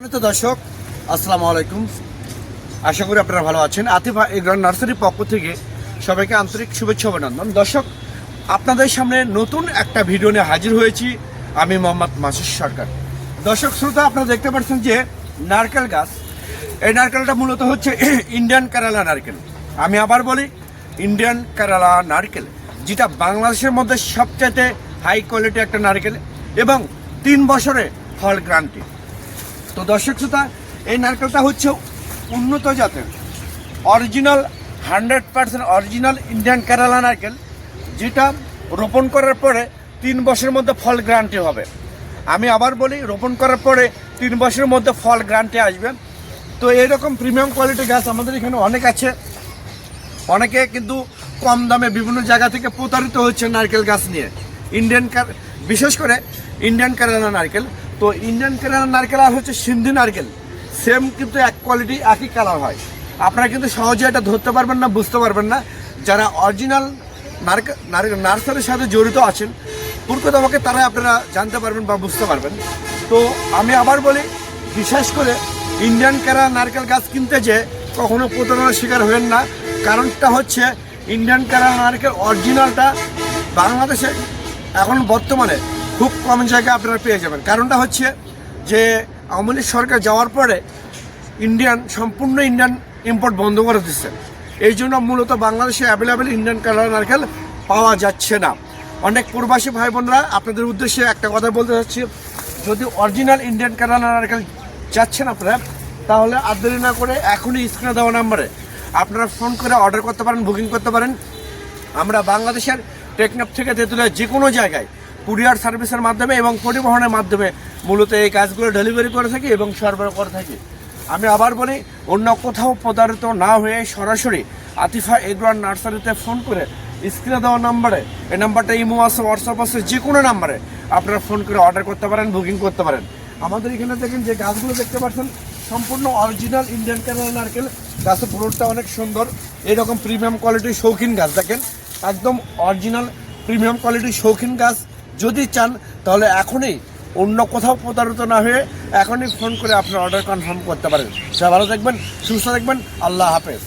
দর্শক, আসসালামু আলাইকুম। আশা করি আপনারা ভালো আছেন। আতিফা এগ্রান নার্সারির পক্ষ থেকে সবাইকে আন্তরিক শুভেচ্ছা অভিনন্দন। দর্শক, আপনাদের সামনে নতুন একটা ভিডিও নিয়ে হাজির হয়েছি। আমি মোহাম্মদ মাসুদ সরকার। দর্শক, শ্রোতা, আপনারা দেখতে পাচ্ছেন যে নারকেল গাছ, এই নারকেলটা মূলত হচ্ছে ইন্ডিয়ান কেরালা নারকেল। আমি আবার বলি, ইন্ডিয়ান কেরালা নারকেল, যেটা বাংলাদেশের মধ্যে সবচাইতে হাই কোয়ালিটি একটা নারকেল এবং তিন বছরে ফল গ্রান্টি। তো দর্শক শ্রোতা, এই নারকেলটা হচ্ছে উন্নত জাতের। Original hundred percent original Indian Kerala নারকেল, যেটা রোপণ করার পরে তিন বছরের মধ্যে ফল গ্রান্টি হবে। আমি আবার বলি, রোপণ করার পরে তিন বছরের মধ্যে ফল গ্রান্টি আসবে। তো এইরকম প্রিমিয়াম কোয়ালিটির গাছ আমাদের এখানে অনেক আছে। অনেকে কিন্তু কম দামে বিভিন্ন জায়গা থেকে প্রতারিত হচ্ছে নারকেল গাছ নিয়ে। ইন্ডিয়ান বিশেষ করে ইন্ডিয়ান কেরালা নারকেল। তো ইন্ডিয়ান কেরালা নারকেল আর হচ্ছে সিন্ধি নারকেল সেম কিন্তু এক কোয়ালিটি একই কালার হয়। আপনারা কিন্তু সহজে এটা ধরতে পারবেন না, বুঝতে পারবেন না। যারা অরিজিনাল নারকেল নার্সারির সাথে জড়িত আছেন প্রকৃতপক্ষে তারাই আপনারা জানতে পারবেন বা বুঝতে পারবেন। তো আমি আবার বলি, বিশেষ করে ইন্ডিয়ান কেরালা নারকেল গাছ কিনতে যে কখনো প্রতারণার শিকার হবেন না। কারণটা হচ্ছে ইন্ডিয়ান কেরালা নারকেল অরিজিনালটা বাংলাদেশে, এখন বর্তমানে খুব কম জায়গায় আপনারা পেয়ে যাবেন। কারণটা হচ্ছে যে আওয়ামী লীগ সরকার যাওয়ার পরে ইন্ডিয়ান, সম্পূর্ণ ইন্ডিয়ান ইম্পোর্ট বন্ধ করে দিচ্ছে। এই জন্য মূলত বাংলাদেশে অ্যাভেলেবেল ইন্ডিয়ান কালার নারকেল পাওয়া যাচ্ছে না। অনেক প্রবাসী ভাই বোনরা আপনাদের উদ্দেশ্যে একটা কথা বলতে চাচ্ছি। যদি অরিজিনাল ইন্ডিয়ান কালার নারকেল যাচ্ছেন আপনারা, তাহলে আর না করে এখনই স্ক্রিনে দেওয়া নাম্বারে আপনারা ফোন করে অর্ডার করতে পারেন বুকিং করতে পারেন। আমরা বাংলাদেশের টেকনাফ থেকে তেঁতুলিয়া যে কোনো জায়গায় কুরিয়ার সার্ভিসের মাধ্যমে এবং পরিবহনের মাধ্যমে মূলত এই কাজগুলো ডেলিভারি করে থাকি এবং সরবরাহ করে থাকি। আমি আবার বলি, অন্য কোথাও প্রতারিত না হয়ে সরাসরি আতিফা এগ্রান নার্সারিতে ফোন করে স্ক্রিনে দেওয়া নাম্বারে, এই নাম্বারটা ইমো আছে, হোয়াটসঅ্যাপ আছে যে কোনো নাম্বারে আপনারা ফোন করে অর্ডার করতে পারেন, বুকিং করতে পারেন। আমাদের এখানে দেখেন যে গাছগুলো দেখতে পাচ্ছেন, সম্পূর্ণ অরিজিনাল ইন্ডিয়ান ক্যানাল নারকেল গাছের ফ্রুটটা অনেক সুন্দর। এরকম প্রিমিয়াম কোয়ালিটির শৌখিন গাছ দেখেন, একদম অরিজিনাল প্রিমিয়াম কোয়ালিটির শৌখিন গাছ। যদি চান, তাহলে এখনই অন্য কোথাও প্রতারিত না হয়ে এখনই ফোন করে আপনার অর্ডার কনফার্ম করতে পারেন। সবাই ভালো থাকবেন, সুস্থ থাকবেন, আল্লাহ হাফেজ।